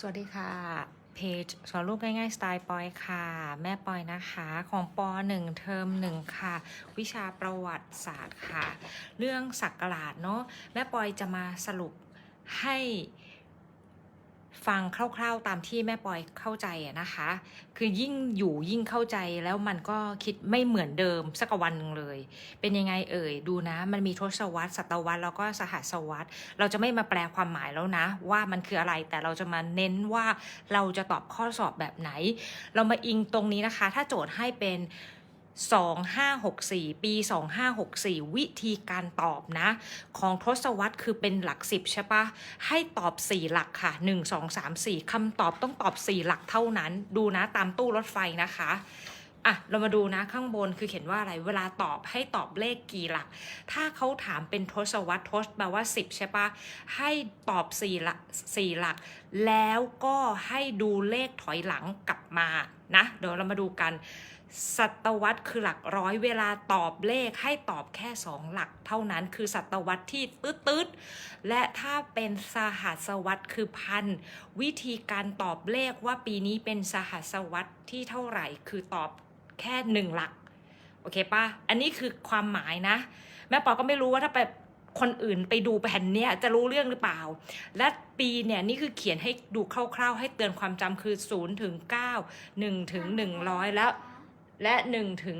สวัสดีค่ะ เพจสอนลูกง่ายๆ สไตล์ปอยค่ะ แม่ปอยนะคะของปหนึ่งเทอมหนึ่งค่ะ วิชาประวัติศาสตร์ค่ะ เรื่องศักราชเนาะแม่ปอยจะมาสรุปให้ ฟังคร่าวๆตามที่แม่ปอยเข้าใจนะคะ คือยิ่งอยู่ยิ่งเข้าใจแล้วมันก็คิดไม่เหมือนเดิมสักวันหนึ่งเลย เป็นยังไงเอ่ยดูนะ มันมีทศวรรษศตวรรษแล้วก็สหัสวรรษ เราจะไม่มาแปลความหมายแล้วนะ ว่ามันคืออะไรแต่เราจะมาเน้นว่าเราจะตอบข้อสอบแบบไหน เรามาอิงตรงนี้นะคะ ถ้าโจทย์ให้เป็น 2564 ปี 2564 วิธีการตอบนะ ของทศวรรษคือเป็นหลัก 10 ใช่ปะให้ตอบ 4 หลักค่ะ 1 2 3 4คำตอบต้องตอบ 4 หลักเท่านั้น ดูนะตามตู้รถไฟนะคะอะเรามาดูนะข้างบนคือเขียนว่าอะไรเวลาตอบให้ตอบเลขกี่หลัก ถ้าเขาถามเป็นทศวรรษทศแปลว่า 10 ใช่ปะให้ตอบ4หลัก4หลัก แล้วก็ให้ดูเลขถอยหลังกลับมานะ เดี๋ยวเรามาดูกัน ศตวรรษคือหลักร้อยเวลาตอบเลขให้ตอบแค่ 2 หลักเท่านั้นคือศตวรรษที่ตืดๆ และถ้าเป็นสหัสวรรษคือพัน วิธีการตอบเลขว่าปีนี้เป็นสหัสวรรษที่เท่าไหร่คือตอบแค่หนึ่งหลัก โอเคปะอันนี้คือความหมายนะ แม่ปอก็ไม่รู้ว่าถ้าไปคนอื่นไปดูแผ่นเนี้ยจะรู้เรื่องหรือเปล่า และปีเนี่ยนี่คือเขียนให้ดูคร่าวๆ ให้เตือนความจำคือ0ถึง9 1ถึง100 แล้ว และ1ถึง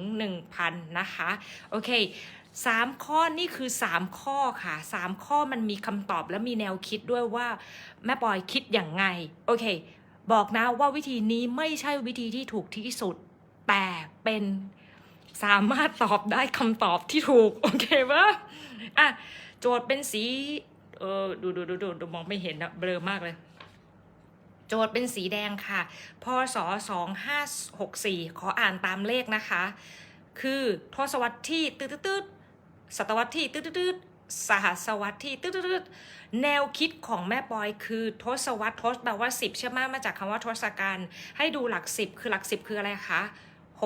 1,000นะคะโอเค3ข้อนี่คือ3ข้อค่ะ3ข้อมันมีคำตอบและมีแนวคิดด้วยว่าแม่ปอยคิดอย่างไงโอเค บอกนะว่าวิธีนี้ไม่ใช่วิธีที่ถูกที่สุด แต่เป็นสามารถตอบได้คำตอบที่ถูก โอเคปะอะ โจทย์เป็นสี เออ ดูดูดูดูดูมองไม่เห็นนะเบลอมากเลย โจทย์เป็นสีแดงค่ะ พศ 2564 ขออ่านตามเลขนะคะ คือทศวรรษที่ตืดตืดๆศตวรรษที่ตืดตืดๆสหัสวรรษที่ตืดตืดๆแนวคิดของแม่ปอยคือทศวรรษทศแปลว่า 10 ใช่ไหมมาจากคำว่าทศกัณฐ์ให้ดูหลัก 10 คือหลัก 10 คืออะไรคะ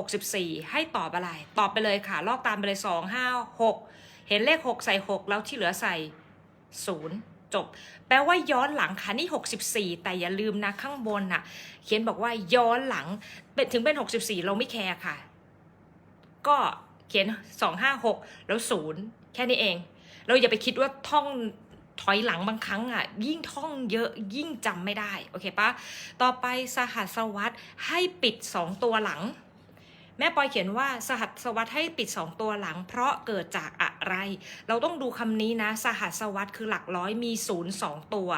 64 ให้ตอบอะไร ตอบไปเลยค่ะ ลอกตามไปเลย 2 5 6 เห็นเลข 6 ใส่ 6 แล้วที่เหลือใส่ 0 จบ แปลว่าย้อนหลังค่ะนี่ 64 แต่อย่าลืมนะข้างบนน่ะ เขียนบอกว่าย้อนหลังเป็นถึงเป็น 64 เราไม่แคร์ค่ะ ก็เขียน 256 แล้ว0แค่นี้เอง เราอย่าไปคิดว่าท่องถอยหลังบางครั้งอะ ยิ่งท่องเยอะยิ่งจำไม่ได้ โอเคปะต่อไปสหัสวรรษให้ปิด 2 ตัวหลัง แม่ปอยเขียนว่าสหัสวรรษให้ปิด 2 ตัวหลัง เพราะเกิดจากอะไร เราต้องดูคำนี้นะ สหัสวรรษคือหลักร้อยมีศูนย์สองตัว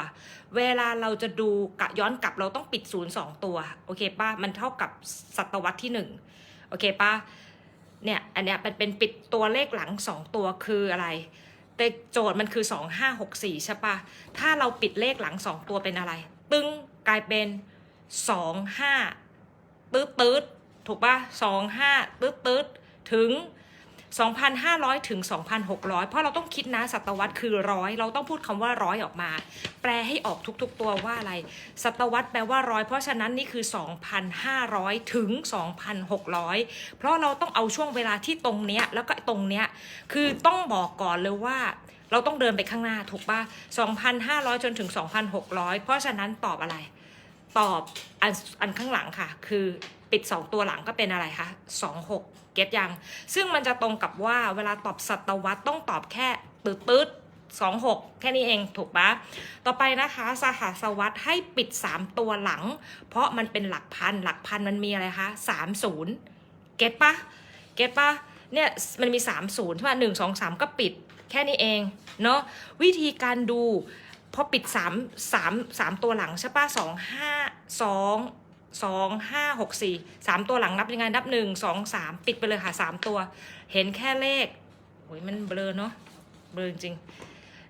เวลาเราจะดูกะย้อนกลับเราต้องปิดศูนย์สองตัว โอเคป้ามันเท่ากับศตวรรษที่หนึ่งโอเคป้าเนี่ยอันเนี้ยเป็นเป็นปิดตัวเลขหลังสองตัวคืออะไรแต่โจทย์มันคือสองห้าหกสี่ใช่ปะถ้าเราปิดเลขหลังสองตัวเป็นอะไร ตึ้งกลายเป็นสองห้าตืดตืด ถูกปะสองห้าตืดตืดถึง 2,500 ถึง 2,600 เพราะเราต้องคิดนะศตวรรษคือร้อยเราต้องพูดคำว่าร้อยออกมา แปลให้ออกทุกๆตัวว่าอะไร ศตวรรษแปลว่าร้อยเพราะฉะนั้นนี่คือ 2,500 ถึง 2,600 เพราะเราต้องเอาช่วงเวลาที่ตรงเนี้ยแล้วก็ตรงเนี้ยคือต้องบอกก่อนเลยว่าเราต้องเดินไปข้างหน้าถูกปะ2,500 จนถึง 2,600 เพราะฉะนั้นตอบอะไร ตอบอันอันข้างหลังค่ะ คือ ปิด 2 ตัวหลังก็เป็นอะไรคะ26 เก็ตยัง ซึ่งมันจะตรงกับว่าเวลาตอบศตวรรษต้องตอบแค่ตืดตืดสองหกแค่นี้เองถูกปะต่อไปนะคะสหัสวรรษให้ปิด 3 ตัวหลัง เพราะมันเป็นหลักพัน หลักพันมันมีอะไรคะ30 เก็ตปะเก็ตปะเนี่ยมันมี 30ใช่ปะหนึ่งสองสามก็ปิดแค่นี้เองเนาะวิธีการดูพอปิด 3 3 3 ตัวหลังใช่ปะสองห้าสอง สองห้าหกสี่สามตัวหลังนับยังไงนับหนึ่งสองสามปิดไปเลยค่ะสามตัว เห็นแค่เลขโอ้ยมันเบลอเนาะเบลอจริง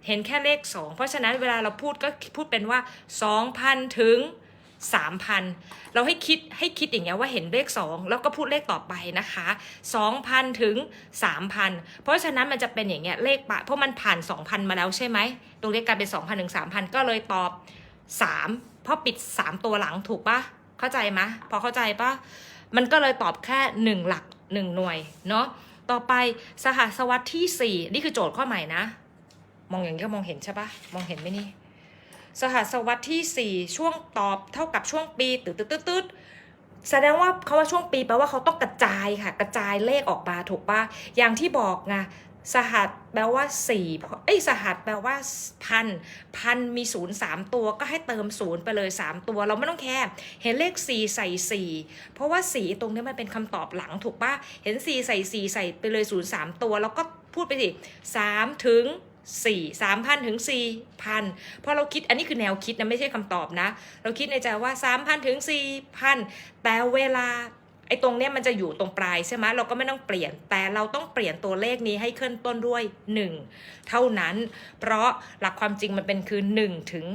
เห็นแค่เลขสองเพราะฉะนั้นเวลาเราพูดก็พูดเป็นว่าสองพันถึงสามพันเราให้คิดให้คิดอย่างเงี้ยว่าเห็นเลขสองแล้วก็พูดเลขต่อไปนะคะสองพันถึงสามพันเพราะฉะนั้นมันจะเป็นอย่างเงี้ยเลขปะเพราะมันผ่านสองพันมาแล้วใช่ไหมตัวเลขกลายเป็นสองพันถึงสามพันก็เลยตอบสามเพราะปิดสามตัวหลังถูกปะ เข้าใจไหมพอเข้าใจปะมันก็เลยตอบแค่หนึ่งหลักหนึ่งหน่วยเนาะต่อไปสหัสวรรษที่สี่นี่คือโจทย์ข้อใหม่นะ มองอย่างนี้ก็มองเห็นใช่ปะมองเห็นไหมนี่สหัสวรรษที่ 4 ช่วงตอบเท่ากับช่วงปีตืดตืดตืดตืดแสดงว่าเขาว่าช่วงปีแปลว่าเขาต้องกระจายค่ะ กระจายเลขออกมาถูกปะอย่างที่บอกไง สหัสแปลว่าสี่เอ้ยสหัสแปลว่าพันพันมีศูนย์สามตัวก็ให้เติมศูนย์ไปเลยสามตัว เราไม่ต้องแคร์เห็นเลขสี่ใส่สี่เพราะว่าสีตรงนี้มันเป็นคำตอบหลังถูกปะเห็นสี่ใส่สี่ใส่ไปเลยศูนย์สามตัว แล้วก็พูดไปสิสามถึงสี่สามพันถึงสี่พันพราะเราคิดอันนี้คือแนวคิดนะไม่ใช่คำตอบนะ เราคิดในใจว่าสามพันถึงสี่พันแต่เวลา ไอ้ตรงเนี้ยมันจะอยู่ตรงปลายใช่ไหมเราก็ไม่ต้องเปลี่ยน แต่เราต้องเปลี่ยนตัวเลขนี้ให้ขึ้นต้นด้วย 1 เท่านั้น เพราะหลักความจริงมันเป็นคือ 1 ถึง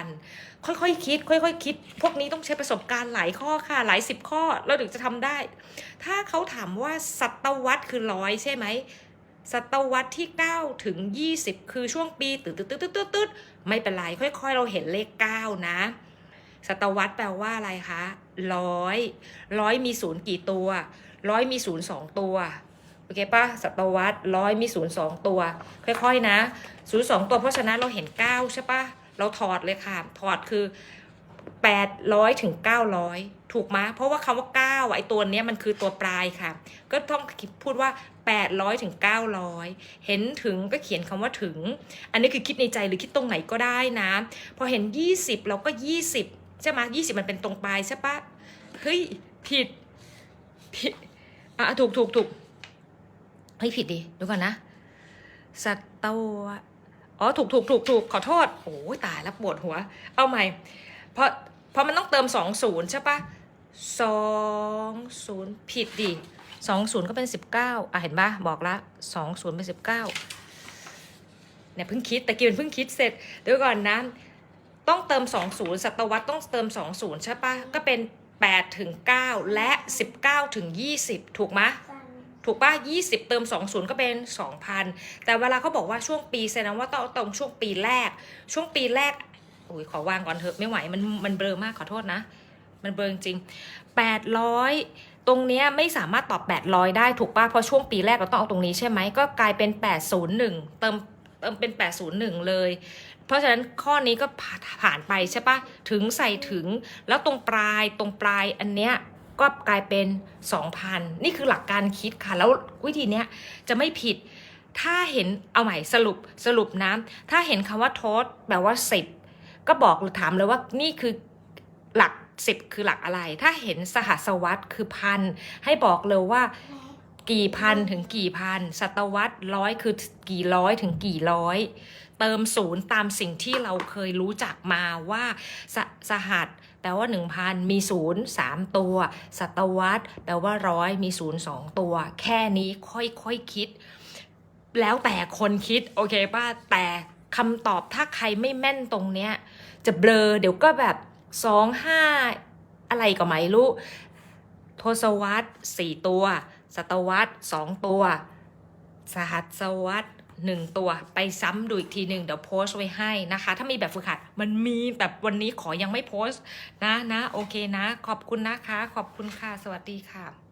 1,000 ค่อยๆคิด ค่อยๆคิด พวกนี้ต้องใช้ประสบการณ์หลายข้อค่ะ หลายสิบข้อเราถึงจะทำได้ ถ้าเขาถามว่าศตวรรษคือร้อยใช่ไหมศตวรรษที่ 9 ถึง 20 คือช่วงปีตืดตืดตืดตืดตืดตืดไม่เป็นไร ค่อย ๆ เราเห็นเลข 9 นะ ศตวรรษแปลว่าอะไรคะร้อยร้อยมีศูนย์กี่ตัวร้อยมีศูนย์สองตัวโอเคปะศตวรรษร้อยมีศูนย์สองตัว ค่อยๆนะศูนย์สองตัวเพราะฉะนั้นเราเห็น9ใช่ปะเราถอดเลยค่ะ ถอดคือ800ถึง900ถูกไหมเพราะว่าคำว่า9ไอ้ตัวเนี้ยมันคือตัวปลายค่ะ ก็ต้องพูดว่า800ถึง900เห็นถึงก็เขียนคำว่าถึง อันนี้คือคิดในใจหรือคิดตรงไหนก็ได้นะ พอเห็น20เราก็20 ใช่ไหม20มันเป็นตรงปลายใช่ปะเฮ้ยผิดผิดอะถูกถูกถูกเฮ้ยผิดดิดูก่อนนะสัตวะอ๋อถูกถูกถูกถูกขอโทษโอ้ยตายแล้วปวดหัว เอาใหม่ เพราะเพราะมันต้องเติมสองศูนย์ใช่ปะสองศูนย์ผิดดิสองศูนย์ก็เป็นสิบเก้าอะเห็นปะบอกละสองศูนย์เป็นสิบเก้าเนี่ยเพิ่งคิดแต่กี้เป็นเพิ่งคิดเสร็จเดี๋ยวก่อนนะ ต้องเติมสองศูนย์ศตวรรษต้องเติมสองศูนย์ใช่ปะก็เป็นแปดถึงเก้าและสิบเก้าถึงยี่สิบถูกไหมถูกป่ะ20 เติม 20 ก็เป็น 2,000 แต่เวลาเขาบอกว่าช่วงปีแสดงว่าต้องเอาตรงช่วงปีแรก ช่วงปีแรกโอ้ยขอวางก่อนเถอะไม่ไหวมันมันเบลอมากขอโทษนะ มันเบลอจริง 800 ตรงเนี้ยไม่สามารถตอบ 800 ได้ถูกป่ะเพราะช่วงปีแรกเราต้องเอาตรงนี้ใช่ไหมก็กลายเป็น 801 เติมเติมเป็น 801 เลย เพราะฉะนั้นข้อนี้ก็ผ่านไปใช่ปะถึงใส่ถึง แล้วตรงปลายตรงปลายอันเนี้ยก็กลายเป็น 2,000 นี่คือหลักการคิดค่ะ แล้ววิธีเนี้ยจะไม่ผิด ถ้าเห็นเอาใหม่สรุปสรุปนะ ถ้าเห็นคำว่าทษแปลว่า 10 ก็บอกหรือถามเลยว่านี่คือหลัก 10 คือหลักอะไร ถ้าเห็นสหัสวรรษคือพัน ให้บอกเลยว่า กี่พันถึงกี่พันศตวรรษร้อยคือกี่ร้อยถึงกี่ร้อย เติมศูนย์ตามสิ่งที่เราเคยรู้จักมาว่าสสหัสแปลว่า 1,000 มีศูนย์สามตัว ศตวรรษแปลว่าร้อยมีศูนย์สองตัว แค่นี้ค่อยๆคคิด แล้วแต่คนคิด โอเคป่ะ แต่คำตอบถ้าใครไม่แม่นตรงเนี้ย จะเบลอเดี๋ยวก็แบบสองห้าอะไรก็ไม่รู้ ทศวรรษสี่ตัว ศตวรรษสองตัว สหัสวรรษหนึ่งตัวไปซ้ำดูอีกทีหนึ่งเดี๋ยวโพสต์ไว้ให้นะคะ ถ้ามีแบบฝึกหัดมันมีแต่วันนี้ขอยังไม่โพสต์นะนะโอเคนะ ขอบคุณนะคะ ขอบคุณค่ะ สวัสดีค่ะ